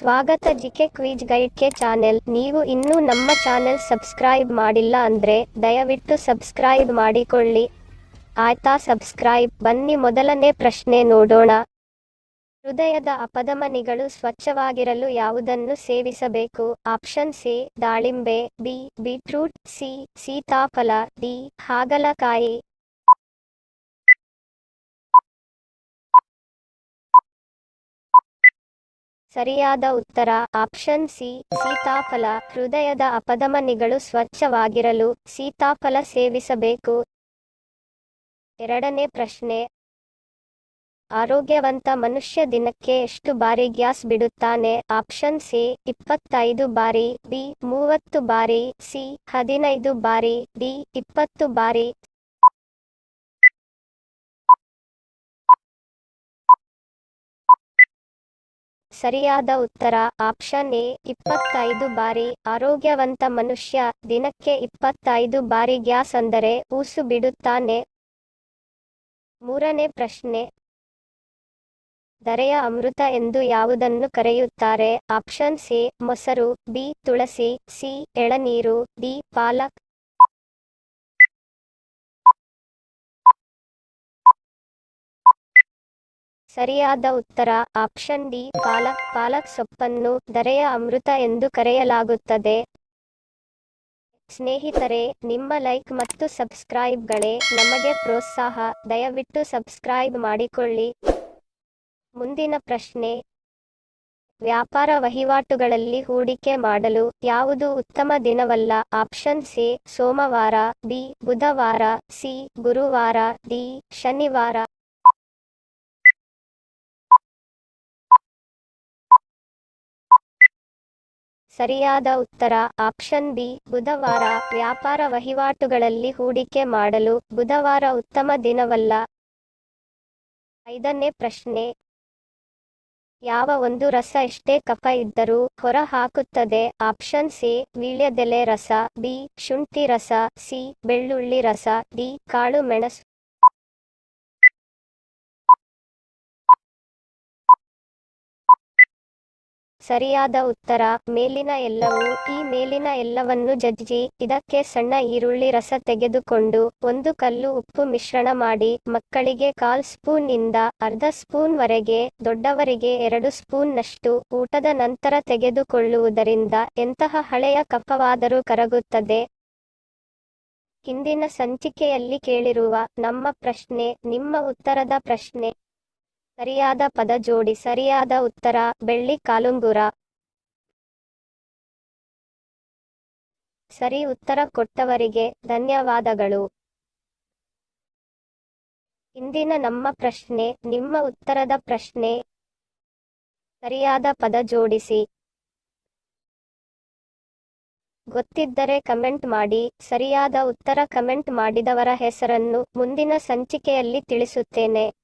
ಸ್ವಾಗತ GK quiz ಗೈಡ್ಗೆ channel. ನೀವು ಇನ್ನೂ ನಮ್ಮ ಚಾನೆಲ್ ಸಬ್ಸ್ಕ್ರೈಬ್ ಮಾಡಿಲ್ಲ ಅಂದ್ರೆ ದಯವಿಟ್ಟು ಸಬ್ಸ್ಕ್ರೈಬ್ ಮಾಡಿಕೊಳ್ಳಿ. ಆಯ್ತಾ ಸಬ್ಸ್ಕ್ರೈಬ್? ಬನ್ನಿ ಮೊದಲನೇ ಪ್ರಶ್ನೆ ನೋಡೋಣ. ಹೃದಯದ ಅಪಧಮನಿಗಳು ಸ್ವಚ್ಛವಾಗಿರಲು ಯಾವುದನ್ನು ಸೇವಿಸಬೇಕು? ಆಪ್ಷನ್ ಸಿ ದಾಳಿಂಬೆ, ಬಿ, ಬೀಟ್ರೂಟ್, ಸಿ, ಸೀತಾಫಲ, ಡಿ, ಹಾಗಲಕಾಯಿ. ಸರಿಯಾದ ಉತ್ತರ. Option C. ಸೀತಾಫಲ. ಹೃದಯದ ಅಪಧಮನಿಗಳು ಸ್ವಚ್ಛವಾಗಿರಲು ಸೀತಾಫಲ ಸೇವಿಸಬೇಕು. ಎರಡನೇ ಪ್ರಶ್ನೆ. ಆರೋಗ್ಯವಂತ ಮನುಷ್ಯ ದಿನಕ್ಕೆ ಎಷ್ಟು ಬಾರಿ ಗ್ಯಾಸ್ ಬಿಡುತ್ತಾನೆ? Option C. ಇಪ್ಪತ್ತೈದು ಬಾರಿ. ಬಿ. ಮೂವತ್ತು ಬಾರಿ. ಸಿ. ಹದಿನೈದು ಬಾರಿ. ಡಿ. ಇಪ್ಪತ್ತು ಬಾರಿ. ಸರಿಯಾದ ಉತ್ತರ. ಆಪ್ಷನ್ ಎ, ಇಪ್ಪತ್ತೈದು ಬಾರಿ. ಆರೋಗ್ಯವಂತ ಮನುಷ್ಯ ದಿನಕ್ಕೆ ಇಪ್ಪತ್ತೈದು ಬಾರಿ ಗ್ಯಾಸ್ ಅಂದರೆ ಊಸು ಬಿಡುತ್ತಾನೆ. ಮೂರನೇ ಪ್ರಶ್ನೆ. ದರೆಯ ಅಮೃತ ಎಂದು ಯಾವುದನ್ನು ಕರೆಯುತ್ತಾರೆ? ಆಪ್ಷನ್ ಸಿ, ಮೊಸರು, ಬಿ, ತುಳಸಿ, ಸಿ, ಎಳನೀರು, ಡಿ, ಪಾಲಕ್. ಸರಿಯಾದ ಉತ್ತರ. Option D. ಪಾಲಕ್ ಪಾಲಕ್ ಸೊಪ್ಪನ್ನು ದರೆಯ ಅಮೃತ ಎಂದು ಕರೆಯಲಾಗುತ್ತದೆ. ಸ್ನೇಹಿತರೆ, ನಿಮ್ಮ ಲೈಕ್ ಮತ್ತು ಸಬ್ಸ್ಕ್ರೈಬ್ಗಳೇ ನಮಗೆ ಪ್ರೋತ್ಸಾಹ. ದಯವಿಟ್ಟು ಸಬ್ಸ್ಕ್ರೈಬ್ ಮಾಡಿಕೊಳ್ಳಿ. ಮುಂದಿನ ಪ್ರಶ್ನೆ. ವ್ಯಾಪಾರ ವಹಿವಾಟುಗಳಲ್ಲಿ ಹೂಡಿಕೆ ಮಾಡಲು ಯಾವುದು ಉತ್ತಮ ದಿನವಲ್ಲ? Option C. ಸೋಮವಾರ, ಬಿ. ಬುಧವಾರ, ಸಿ. ಗುರುವಾರ, ಡಿ. ಶನಿವಾರ. ಸರಿಯಾದ ಉತ್ತರ. ಆಪ್ಷನ್ ಬಿ, ಬುಧವಾರ ವ್ಯಾಪಾರ ವಹಿವಾಟುಗಳಲ್ಲಿ ಹೂಡಿಕೆ ಮಾಡಲು ಬುಧವಾರ ಉತ್ತಮ ದಿನವಲ್ಲ. ಐದನೇ ಪ್ರಶ್ನೆ. ಯಾವ ಒಂದು ರಸ ಎಷ್ಟೇ ಕಫ ಇದ್ದರೂ ಹೊರ ಹಾಕುತ್ತದೆ ಆಪ್ಷನ್ ಸಿ, ವೀಳ್ಯದೆಲೆ ರಸ, ಬಿ, ಶುಂಠಿ ರಸ, ಸಿ, ಬೆಳ್ಳುಳ್ಳಿ ರಸ, ಡಿ, ಕಾಳು ಮೆಣಸು ಸರಿಯಾದ ಉತ್ತರ, ಮೇಲಿನ ಎಲ್ಲವೂ, ಈ ಮೇಲಿನ ಎಲ್ಲವನ್ನು ಜಜ್ಜಿ, ಇದಕ್ಕೆ ಸಣ್ಣ ಈರುಳ್ಳಿ ರಸ ತೆಗೆದುಕೊಂಡು, ಒಂದು ಕಲ್ಲು ಉಪ್ಪು ಮಿಶ್ರಣ ಮಾಡಿ, ಮಕ್ಕಳಿಗೆ ಕಾಲ್ ಸ್ಪೂನ್ ಇಂದ ಅರ್ಧ ಸ್ಪೂನ್ ವರೆಗೆ, ದೊಡ್ಡವರಿಗೆ ಎರಡು ಸ್ಪೂನ್ ನಷ್ಟು ಊಟದ ನಂತರ ತೆಗೆದುಕೊಳ್ಳುವುದರಿಂದ ಎಂತಹ ಹಳೆಯ ಕಫವಾದರೂ ಕರಗುತ್ತದೆ. ಹಿಂದಿನ ಸಂಚಿಕೆಯಲ್ಲಿ ಕೇಳಿರುವ ನಮ್ಮ ಪ್ರಶ್ನೆ, ನಿಮ್ಮ ಉತ್ತರದ ಪ್ರಶ್ನೆ. ಸರಿಯಾದ ಪದ ಜೋಡಿ ಸರಿಯಾದ ಉತ್ತರ, ಬೆಳ್ಳಿ ಕಾಲುಂಗುರ. ಸರಿ ಉತ್ತರ ಕೊಟ್ಟವರಿಗೆ ಧನ್ಯವಾದಗಳು. ಇಂದಿನ ನಮ್ಮ ಪ್ರಶ್ನೆ, ನಿಮ್ಮ ಉತ್ತರದ ಪ್ರಶ್ನೆ. ಸರಿಯಾದ ಪದ ಜೋಡಿಸಿ. ಗೊತ್ತಿದ್ದರೆ ಕಮೆಂಟ್ ಮಾಡಿ, ಸರಿಯಾದ ಉತ್ತರ ಕಮೆಂಟ್ ಮಾಡಿದವರ ಹೆಸರನ್ನು ಮುಂದಿನ ಸಂಚಿಕೆಯಲ್ಲಿ ತಿಳಿಸುತ್ತೇನೆ.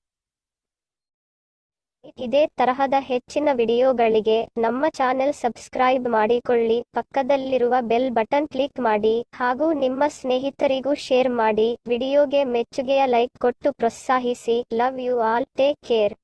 ಇದೇ ತರಹದ ಹೆಚ್ಚಿನ ವಿಡಿಯೋಗಳಿಗೆ ನಮ್ಮ ಚಾನೆಲ್ ಸಬ್ಸ್ಕ್ರೈಬ್ ಮಾಡಿಕೊಳ್ಳಿ, ಪಕ್ಕದಲ್ಲಿರುವ ಬೆಲ್ ಬಟನ್ ಕ್ಲಿಕ್ ಮಾಡಿ ಹಾಗೂ ನಿಮ್ಮ ಸ್ನೇಹಿತರಿಗೂ ಶೇರ್ ಮಾಡಿ, ವಿಡಿಯೋಗೆ ಮೆಚ್ಚುಗೆಯ ಲೈಕ್ ಕೊಟ್ಟು ಪ್ರೋತ್ಸಾಹಿಸಿ, love you all, take care.